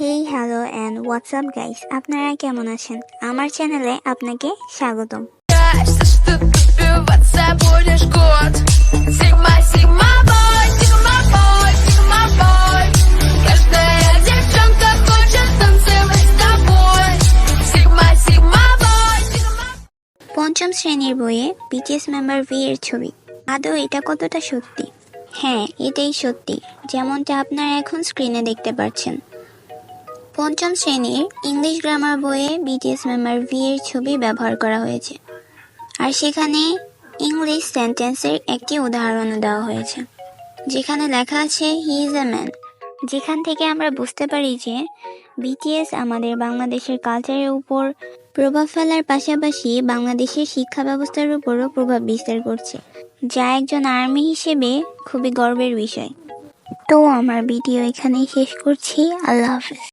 Hey hello and WhatsApp guys আপনারা কেমন আছেন? আমার চ্যানেলে আপনাকে স্বাগতম। পঞ্চম শ্রেণির বইয়ে বিটিএস মেম্বার ভি এর ছবি। আদৌ এটা কতটা সত্যি? হ্যাঁ এটাই সত্যি। যেমনটা আপনারা এখন স্ক্রিনে দেখতে পাচ্ছেন। পঞ্চম শ্রেণির ইংলিশ গ্রামার বইয়ে বিটিএস মেম্বার ভি এর ছবি ব্যবহার করা হয়েছে। আর সেখানে ইংলিশ সেন্টেন্সের একটি উদাহরণও দেওয়া হয়েছে। যেখানে লেখা আছে হি ইজ এ ম্যান যেখান থেকে আমরা বুঝতে পারি যে বিটিএস আমাদের বাংলাদেশের কালচারের উপর প্রভাব ফেলার পাশাপাশি বাংলাদেশের শিক্ষা ব্যবস্থার উপরও প্রভাব বিস্তার করছে, যা একজন আর্মি হিসেবে খুবই গর্বের বিষয়। তো আমার ভিডিও এখানেই শেষ করছি। আল্লাহ হাফেজ।